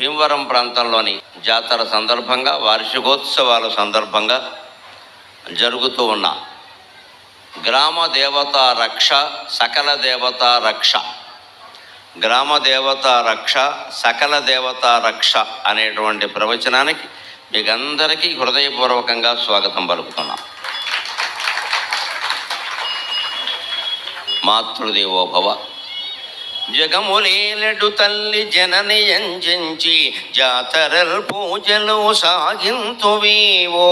భీమవరం ప్రాంతంలోని జాతర సందర్భంగా వార్షికోత్సవాల సందర్భంగా జరుగుతూ ఉన్న గ్రామ దేవతా రక్ష సకల దేవతా రక్ష. గ్రామ దేవతా రక్ష సకల దేవతా రక్ష అనేటువంటి ప్రవచనానికి మీకందరికీ హృదయపూర్వకంగా స్వాగతం పలుకుతున్నాం. మాతృదేవోభవ జగములేలెడు తల్లి జనని ఎంజించి జాతరల్ పూజలు సాగింతువీవో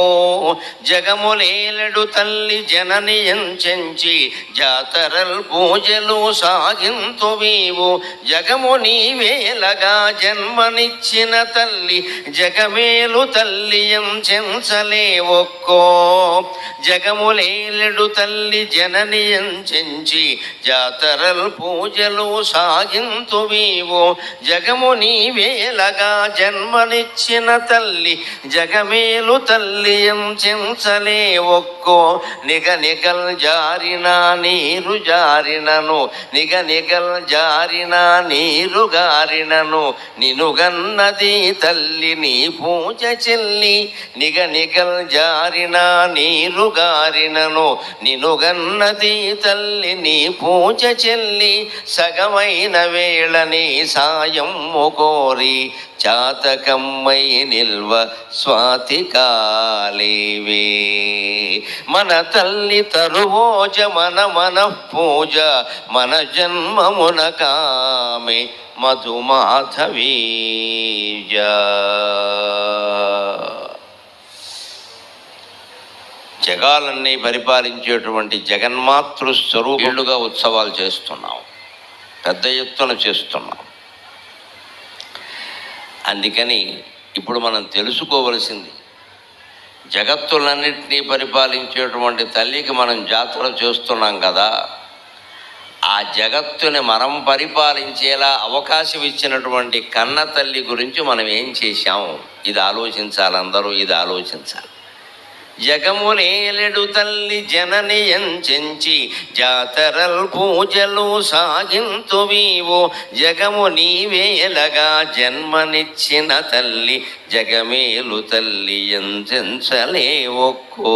జగములేలెడు తల్లి జనని ఎంచి జాతరల్ పూజలు సాగింతువీవో జగము నీవేలగా జన్మనిచ్చిన తల్లి జగమేలు తల్లి ఎంచెంచలే ఒక్కో. జగములేలెడు తల్లి జనని ఎంచి జాతరల్ పూజలు సా సాగింతువీవో జగము నీవేలగా జన్మనిచ్చిన తల్లి జగమేలు తల్లి చెంచలే ఒక్కో. నిగ నిగల్ జారిన నీరు జారినను నిగ నిగల్ జారిన నీరు గారినను నినుగన్నది తల్లి నీ పూజ చెల్లి నిగ నిగల్ జారిన నీరు గారినను నినుగన్నది తల్లి నీ పూజ చెల్లి అయిన వేళని సాయం కోరి చాతకమ్మై నిల్వ స్వాతి కాలేవే. మన తల్లి తరువోజ మన మన పూజ మన జన్మమున కామె మధుమాధవీజ జగాలన్నీ పరిపాలించేటువంటి జగన్మాతృ స్వరూపులుగా ఉత్సవాలు చేస్తున్నాం. పెద్ద ఎత్తున చేస్తున్నాం. అందుకని ఇప్పుడు మనం తెలుసుకోవలసింది జగత్తులన్నింటినీ పరిపాలించేటువంటి తల్లికి మనం జాతర చేస్తున్నాం కదా ఆ జగత్తుని మనం పరిపాలించేలా అవకాశం ఇచ్చినటువంటి కన్న తల్లి గురించి మనం ఏం చేశాం? ఇది ఆలోచించాలి అందరూ ఇది ఆలోచించాలి. జగములేలెడు తల్లి జనని ఎంచెంచి జాతరల్ పూజలు సాగింతువీవో జగము నీవేలగా జన్మనిచ్చిన తల్లి జగమేలు తల్లి ఎంచెంచలే ఒక్కో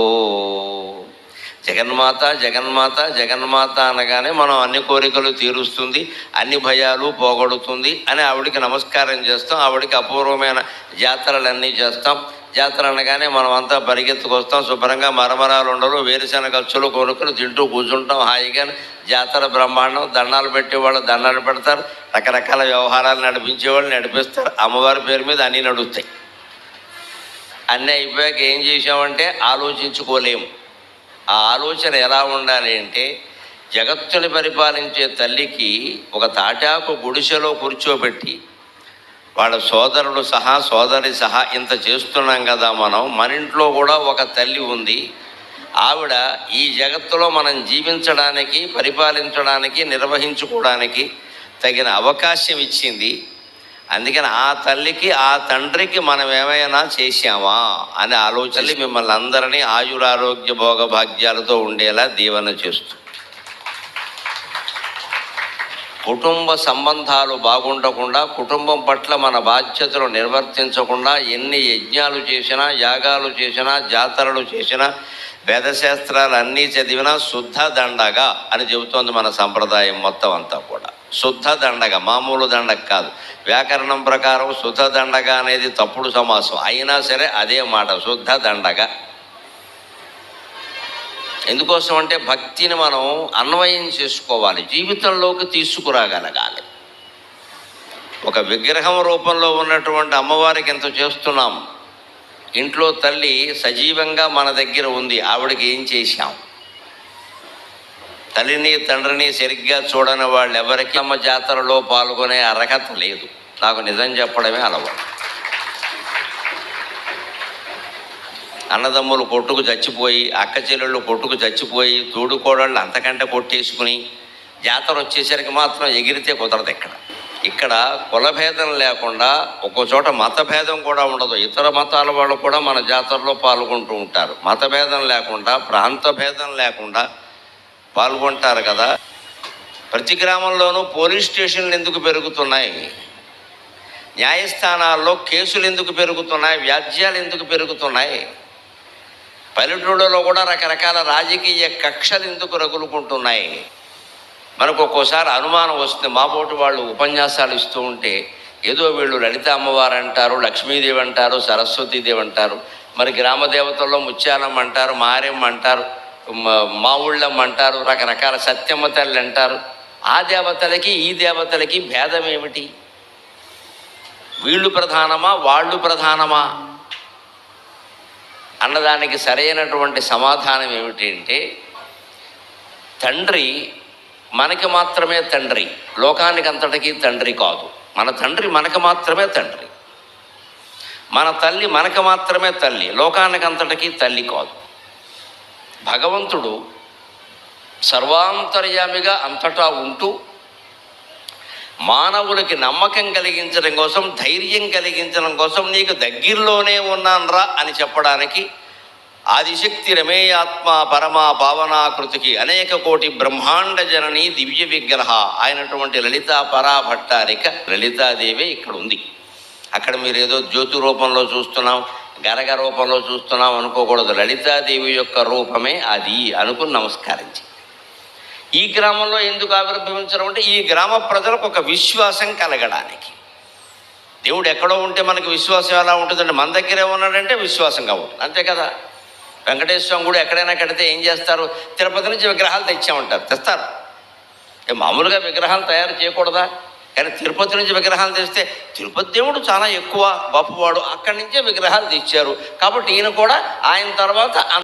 జగన్మాత జగన్మాత జగన్మాత అనగానే మనం అన్ని కోరికలు తీరుస్తుంది అన్ని భయాలు పోగొడుతుంది అని ఆవిడికి నమస్కారం చేస్తాం ఆవిడికి అపూర్వమైన జాతరలన్నీ చేస్తాం. జాతర అనగానే మనం అంతా పరిగెత్తుకొస్తాం శుభ్రంగా మరమరాలు ఉండరు వేరుశనగ ఖర్చులు కొనుక్కుని తింటూ కూర్చుంటాం హాయిగా. జాతర బ్రహ్మాండం దండాలు పెట్టేవాళ్ళు దండాలు పెడతారు రకరకాల వ్యవహారాలు నడిపించేవాళ్ళు నడిపిస్తారు. అమ్మవారి పేరు మీద అన్నీ నడుస్తాయి. అన్నీ అయిపోయాక ఏం చేసామంటే ఆలోచించుకోలేము. ఆ ఆలోచన ఎలా ఉండాలి అంటే జగత్తుని పరిపాలించే తల్లికి ఒక తాటాకు గుడిసెలో కూర్చోబెట్టి వాళ్ళ సోదరుడు సహా సోదరి సహా ఇంత చేస్తున్నాం కదా మనం. మన ఇంట్లో కూడా ఒక తల్లి ఉంది. ఆవిడ ఈ జగత్తులో మనం జీవించడానికి పరిపాలించడానికి నిర్వహించుకోవడానికి తగిన అవకాశం ఇచ్చింది. అందుకని ఆ తల్లికి ఆ తండ్రికి మనం ఏమైనా చేశామా అనే ఆలోచన మిమ్మల్ని అందరినీ ఆయురారోగ్య భోగభాగ్యాలతో ఉండేలా దీవెన చేస్తూ కుటుంబ సంబంధాలు బాగుండకుండా కుటుంబం పట్ల మన బాధ్యతలు నిర్వర్తించకుండా ఎన్ని యజ్ఞాలు చేసినా యాగాలు చేసినా జాతరలు చేసినా వేదశాస్త్రాలు అన్నీ చదివినా శుద్ధ దండగా అని చెబుతోంది మన సంప్రదాయం మొత్తం అంతా కూడా. శుద్ధ దండగ మామూలు దండగ కాదు. వ్యాకరణం ప్రకారం శుద్ధ దండగ అనేది తప్పుడు సమాసం. అయినా సరే అదే మాట శుద్ధ దండగ. ఎందుకోసం అంటే భక్తిని మనం అన్వయం చేసుకోవాలి జీవితంలోకి తీసుకురాగలగాలి. ఒక విగ్రహం రూపంలో ఉన్నటువంటి అమ్మవారికి ఎంత చేస్తున్నాం. ఇంట్లో తల్లి సజీవంగా మన దగ్గర ఉంది ఆవిడకి ఏం చేశాం? తల్లిని తండ్రిని సరిగ్గా చూడని వాళ్ళు ఎవరికి అమ్మ జాతరలో పాల్గొనే అర్హత లేదు. నాకు నిజం చెప్పడమే అలవాటు. అన్నదమ్ములు కొట్టుకు చచ్చిపోయి అక్క చెల్లెళ్ళు కొట్టుకు చచ్చిపోయి తోడుకోడళ్ళు అంతకంటే కొట్టేసుకుని జాతర వచ్చేసరికి మాత్రం ఎగిరితే కుదరదు ఇక్కడ. ఇక్కడ కులభేదం లేకుండా ఒక్కో చోట మతభేదం కూడా ఉండదు. ఇతర మతాల వాళ్ళు కూడా మన జాతరలో పాల్గొంటూ ఉంటారు. మతభేదం లేకుండా ప్రాంత భేదం లేకుండా పాల్గొంటారు కదా. ప్రతి గ్రామంలోనూ పోలీస్ స్టేషన్లు ఎందుకు పెరుగుతున్నాయి? న్యాయస్థానాల్లో కేసులు ఎందుకు పెరుగుతున్నాయి? వ్యాజ్యాలు ఎందుకు పెరుగుతున్నాయి? పల్లెటూళ్ళలో కూడా రకరకాల రాజకీయ కక్షలు ఎందుకు రగులుకుంటున్నాయి? మనకు ఒక్కోసారి అనుమానం వస్తుంది. మా పోటు వాళ్ళు ఉపన్యాసాలు ఇస్తూ ఉంటే ఏదో వీళ్ళు లలిత అమ్మవారు అంటారు లక్ష్మీదేవి అంటారు సరస్వతీదేవి అంటారు మరి గ్రామ దేవతల్లో ముత్యాలమ్మ అంటారు మారేమ్మ అంటారు మ- మా ఊళ్ళమ్మ అంటారు రకరకాల సత్యమ్మ తల్లి అంటారు. ఆ దేవతలకి ఈ దేవతలకి భేదం ఏమిటి? వీళ్ళు ప్రధానమా వాళ్ళు ప్రధానమా? అన్నదానికి సరైనటువంటి సమాధానం ఏమిటి అంటే తండ్రి మనకి మాత్రమే తండ్రి లోకానికి అంతటికీ తండ్రి కాదు. మన తండ్రి మనకు మాత్రమే తండ్రి. మన తల్లి మనకు మాత్రమే తల్లి లోకానికి అంతటికీ తల్లి కాదు. భగవంతుడు సర్వాంతర్యామిగా అంతటా ఉంటూ మానవులకి నమ్మకం కలిగించడం కోసం ధైర్యం కలిగించడం కోసం నీకు దగ్గరలోనే ఉన్నానరా అని చెప్పడానికి ఆదిశక్తి రమేయాత్మ పరమా భావనాకృతికి అనేక కోటి బ్రహ్మాండ జనని దివ్య విగ్రహ అయినటువంటి లలితా పరాభట్టారిక లలితాదేవి ఇక్కడ ఉంది. అక్కడ మీరు ఏదో జ్యోతి రూపంలో చూస్తున్నాం గరగ రూపంలో చూస్తున్నాం అనుకోకూడదు. లలితాదేవి యొక్క రూపమే అది అనుకుని నమస్కరించి. ఈ గ్రామంలో ఎందుకు ఆవిర్భవించడం అంటే ఈ గ్రామ ప్రజలకు ఒక విశ్వాసం కలగడానికి. దేవుడు ఎక్కడో ఉంటే మనకి విశ్వాసం ఎలా ఉంటుందంటే మన దగ్గరే ఉన్నాడంటే విశ్వాసంగా ఉంటుంది అంతే కదా? వెంకటేశ్వర స్వామి కూడా ఎక్కడైనా కడితే ఏం చేస్తారు? తిరుపతి నుంచి విగ్రహాలు తెచ్చామంటారు. తెస్తారు. మామూలుగా విగ్రహాలు తయారు చేయకూడదా? కానీ తిరుపతి నుంచి విగ్రహాలు తెస్తే తిరుపతి దేవుడు చాలా ఎక్కువ గొప్పవాడు అక్కడి నుంచే విగ్రహాలు తెచ్చారు. కాబట్టి ఈయన కూడా ఆయన తర్వాత